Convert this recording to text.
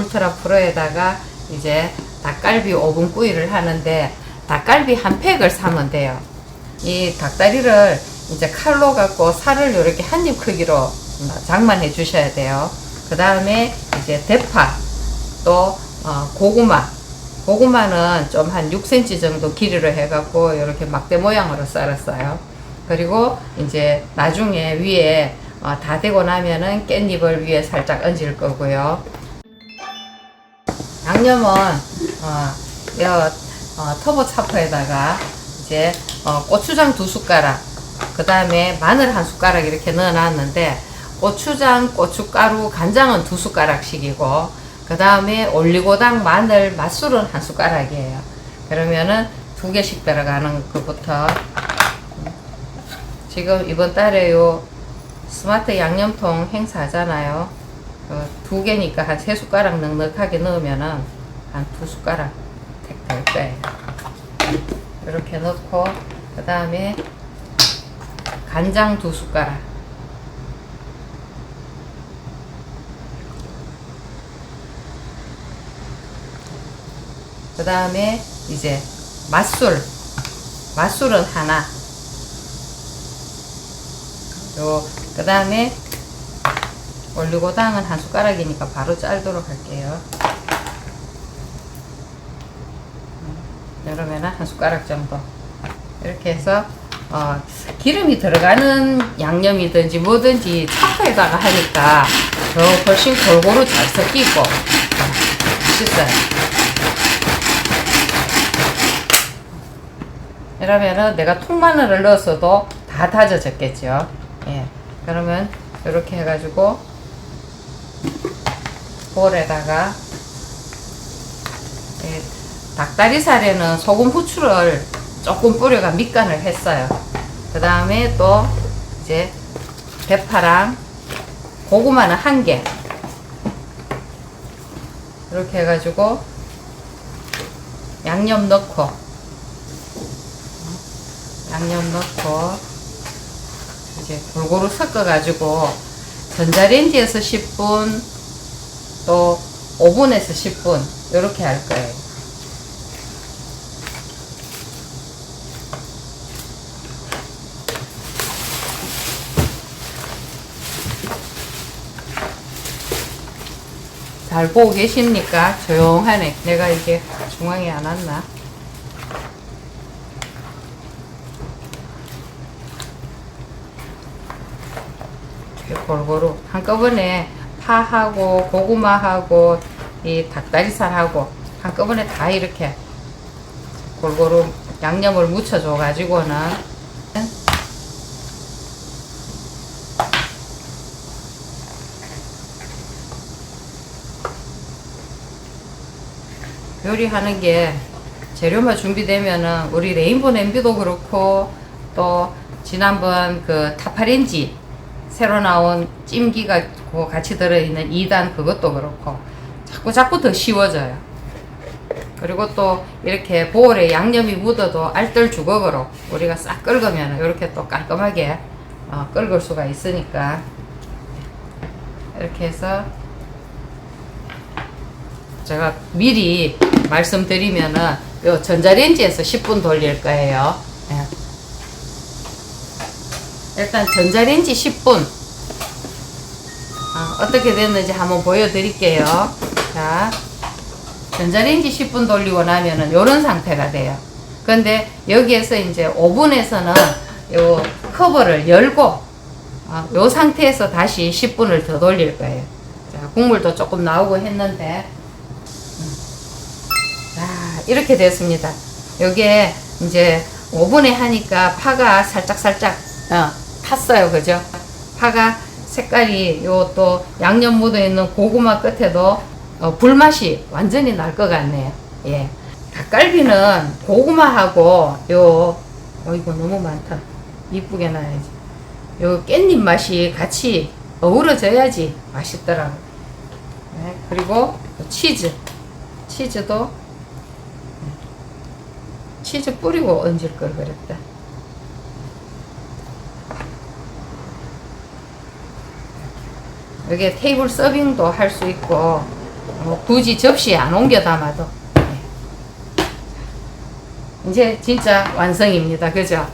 울트라 프로에다가 이제 닭갈비 오븐 구이를 하는데 닭갈비 한 팩을 사면 돼요. 이 닭다리를 이제 칼로 갖고 살을 이렇게 한 입 크기로 장만해 주셔야 돼요. 그 다음에 이제 대파 또 어, 고구마 고구마는 좀 한 6cm 정도 길이로 해갖고 이렇게 막대 모양으로 썰었어요. 그리고 이제 나중에 위에 어, 다 되고 나면은 깻잎을 위에 살짝 얹을 거고요. 양념은 어, 여, 어, 터보 차퍼에다가 이제 어, 고추장 두 숟가락, 그 다음에 마늘 한 숟가락 이렇게 넣어놨는데 고추장, 고춧가루, 간장은 두 숟가락씩이고 그 다음에 올리고당, 마늘, 맛술은 한 숟가락이에요. 그러면은 두 개씩 들어가는 것부터 지금 이번 달에 요 스마트 양념통 행사하잖아요. 그두 개니까 한 세 숟가락 넉넉하게 넣으면은 한 두 숟가락 될 거예요. 이렇게 넣고 그 다음에 간장 두 숟가락. 그 다음에 이제 맛술. 맛술은 하나. 요그 다음에 올리고당은 한 숟가락이니까 바로 짤도록 할게요 이러면 한 숟가락 정도 이렇게 해서 어, 기름이 들어가는 양념이든지 뭐든지 차프에다가 하니까 더 훨씬 골고루 잘 섞이고 어, 맛있어요 이러면은 내가 통마늘을 넣었어도 다 다져졌겠죠. 예. 그러면 이렇게 해가지고 볼에다가 예, 닭다리살에는 소금 후추를 조금 뿌려가 밑간을 했어요. 그 다음에 또 이제 대파랑 고구마는 한 개. 이렇게 해가지고 양념 넣고 양념 넣고 이제 골고루 섞어 가지고 전자레인지에서 10분 또 오븐에서 10분 이렇게 할 거예요. 잘 보고 계십니까? 조용하네. 내가 이게 중앙에 안 왔나? 이렇게 골고루 한꺼번에 파하고 고구마하고 이 닭다리살하고 한꺼번에 다 이렇게 골고루 양념을 묻혀줘 가지고는 요리하는 게 재료만 준비되면은 우리 레인보 냄비도 그렇고 또 지난번 그 타파렌지 새로 나온 찜기가 그 같이 들어있는 2단 그것도 그렇고 자꾸 자꾸 더 쉬워져요. 그리고 또 이렇게 보울에 양념이 묻어도 알뜰 주걱으로 우리가 싹 끓으면 이렇게 또 깔끔하게 어, 끓을 수가 있으니까 이렇게 해서 제가 미리 말씀드리면은 요 전자레인지에서 10분 돌릴 거예요. 예. 일단 전자레인지 10분 어, 떻게 됐는지 한번 보여드릴게요. 자, 전자레인지 10분 돌리고 나면은 요런 상태가 돼요. 근데 여기에서 이제 오븐에서는 요 커버를 열고 어, 요 상태에서 다시 10분을 더 돌릴 거예요. 자, 국물도 조금 나오고 했는데 음. 자, 이렇게 됐습니다. 요게 이제 오븐에 하니까 파가 살짝 살짝 어, 탔어요. 그죠? 파가 색깔이 요 또 양념 묻어 있는 고구마 끝에도 어, 불맛이 완전히 날 것 같네요. 예. 닭갈비는 고구마하고 요, 어이구, 너무 많다. 이쁘게 놔야지. 요 깻잎 맛이 같이 어우러져야지 맛있더라고. 네, 그리고 치즈. 치즈도 치즈 뿌리고 얹을 걸 그랬다. 여기에 테이블 서빙도 할 수 있고 뭐 굳이 접시에 안 옮겨 담아도 네. 이제 진짜 완성입니다. 그죠?